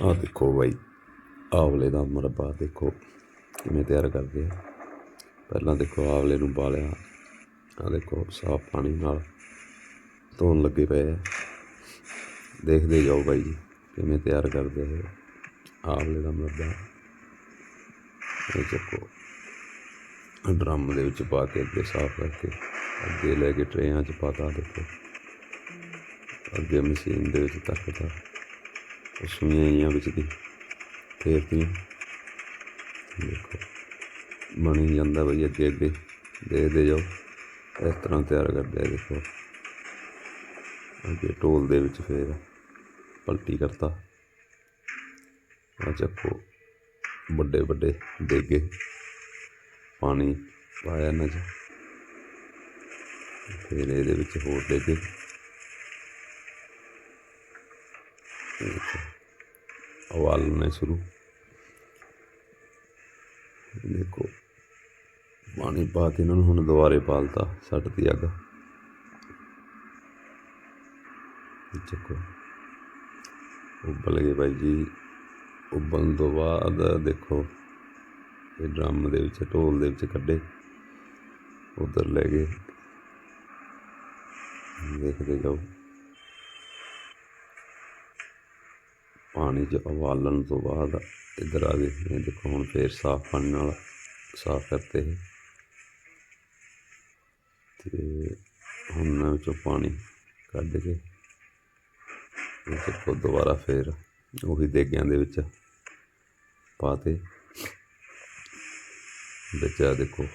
ਆਹ ਦੇਖੋ ਬਾਈ, ਆਵਲੇ ਦਾ ਮੁਰੱਬਾ ਦੇਖੋ, ਕਿਵੇਂ ਤਿਆਰ ਕਰਦੇ ਆ। ਪਹਿਲਾਂ ਦੇਖੋ ਆਵਲੇ ਨੂੰ ਬਾਲਿਆ, ਆਹ ਦੇਖੋ ਸਾਫ਼ ਪਾਣੀ ਨਾਲ ਧੋਣ ਲੱਗੇ ਪਏ ਆ। ਦੇਖਦੇ ਜਾਓ ਬਾਈ ਜੀ, ਕਿਵੇਂ ਤਿਆਰ ਕਰਦੇ ਆ ਆਵਲੇ ਦਾ ਮੁਰੱਬਾ। ਇਹ ਚੱਕੋ ਡਰਮ ਦੇ ਵਿੱਚ ਪਾ ਕੇ ਅੱਗੇ ਸਾਫ਼ ਕਰਕੇ, ਅੱਗੇ ਲੈ ਕੇ ਟਰੇਆਂ 'ਚ ਪਾਤਾ ਦੇਖੋ। ਅੱਗੇ ਮਸ਼ੀਨ ਦੇ ਵਿੱਚ ਤੱਕਤਾ। ਉਹ ਆਈਆਂ ਵਿੱਚ ਦੀ। ਫੇਰਤੀਆਂ ਦੇਖੋ, ਬਣੀ ਜਾਂਦਾ ਬਈ ਅੱਗੇ ਅੱਗੇ। ਦੇਖਦੇ ਜਾਓ। ਇਸ ਤਰ੍ਹਾਂ ਤਿਆਰ ਕਰਦੇ ਆ ਦੇਖੋ। ਅੱਗੇ ਢੋਲ ਦੇ ਵਿੱਚ ਫੇਰ ਪਲਟੀ ਕਰਤਾ। ਆ ਚੱਕੋ, ਵੱਡੇ ਵੱਡੇ ਦੇਗੇ। ਪਾਣੀ ਪਾਇਆ ਇਹਨਾਂ 'ਚ। ਫਿਰ ਇਹਦੇ ਵਿੱਚ ਹੋਰ ਦੇਗੇ। ਉਬਾਲਣੇ ਸ਼ੁਰੂ। ਦੇਖੋ, ਪਾਣੀ ਪਾ ਕੇ ਇਹਨਾਂ ਨੂੰ ਹੁਣ ਦੁਬਾਰੇ ਪਾਲਤਾ ਛੱਡਤੀ ਅੱਗ। ਚੱਕੋ। ਉਬਲ ਗਏ ਬਾਈ ਜੀ। ਉਬਲਣ ਤੋਂ ਬਾਅਦ ਦੇਖੋ, ਇਹ ਡਰਮ ਦੇ ਵਿੱਚ, ਢੋਲ ਦੇ ਵਿੱਚ ਕੱਢੇ। ਉਧਰ ਲੈ ਗਏ। ਦੇਖਦੇ ਜਾਓ। ਪਾਣੀ 'ਚ ਉਬਾਲਣ ਤੋਂ ਬਾਅਦ ਇੱਧਰ ਆ ਗਏ ਦੇਖੋ ਹੁਣ ਫੇਰ ਸਾਫ਼ ਪਾਣੀ ਨਾਲ ਸਾਫ਼ ਕਰਤੇ ਇਹ। ਤੇ ਹੁਣ ਇਹਨਾਂ ਵਿੱਚੋਂ ਪਾਣੀ ਕੱਢ ਕੇ ਦੇਖੋ ਦੁਬਾਰਾ ਫੇਰ ਉਹੀ ਦੇਗਿਆਂ ਦੇ ਵਿੱਚ ਪਾਤੇ। ਵਿੱਚ ਆ ਦੇਖੋ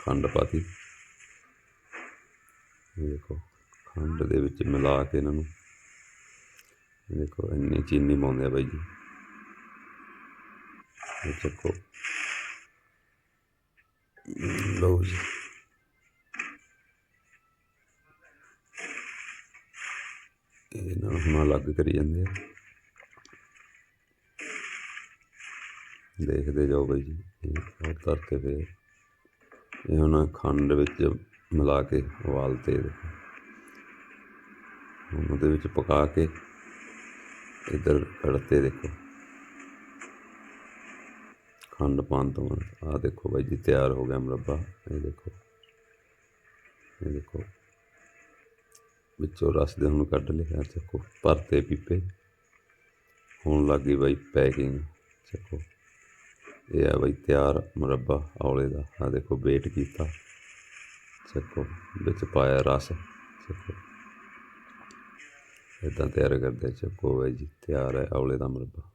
ਖੰਡ ਪਾਤੀ। ਦੇਖੋ ਖੰਡ ਦੇ ਵਿੱਚ ਮਿਲਾ ਕੇ ਇਹਨਾਂ ਨੂੰ ਦੇਖੋ, ਇੰਨੀ ਚੀਨੀ ਪਾਉਂਦੇ ਆ ਬਾਈ ਜੀ। ਇਹ ਚੱਕੋ। ਲਓ ਜੀ। ਇਹ ਨਾਲ ਹੁਣ ਅਲੱਗ ਕਰੀ ਜਾਂਦੇ ਆ। ਦੇਖਦੇ ਜਾਓ ਬਾਈ ਜੀ, ਇਹ ਹੋਰ ਤਰਤੇ ਇਹ ਹੁਣ ਖੰਡ ਵਿੱਚ ਮਿਲਾ ਕੇ ਉਬਾਲਤੇ 'ਤੇ ਉਹਦੇ ਵਿੱਚ ਪਕਾ ਕੇ ਇਧਰ ਕੜਤੇ ਦੇਖੋ। ਖੰਡ ਪਾਉਣ ਤੋਂ ਬਾਅਦ, ਆਹ ਦੇਖੋ ਬਾਈ ਜੀ, ਤਿਆਰ ਹੋ ਗਿਆ ਮੁਰੱਬਾ। ਇਹ ਦੇਖੋ ਇਹ ਦੇਖੋ। ਵਿੱਚੋਂ ਰਸ ਦੇ ਹੁਣ ਕੱਢ ਲਿਆ ਦੇਖੋ, ਭਰਤੇ ਪੀਪੇ। ਹੋਣ ਲੱਗ ਗਈ ਬਾਈ ਪੈਕਿੰਗ, ਦੇਖੋ। ਇਹ ਆ ਬਾਈ ਤਿਆਰ ਮੁਰੱਬਾ ਔਲੇ ਦਾ ਆ ਦੇਖੋ, ਵੇਟ ਕੀਤਾ। ਚੱਕੋ ਵਿੱਚ ਪਾਇਆ ਰਸ ਚੱਕੋ ਇੱਦਾਂ ਤਿਆਰ ਕਰਦੇ ਚੱਕੋ ਬਾਈ ਜੀ ਤਿਆਰ ਹੈ ਔਲੇ ਦਾ ਮੁਰੱਬਾ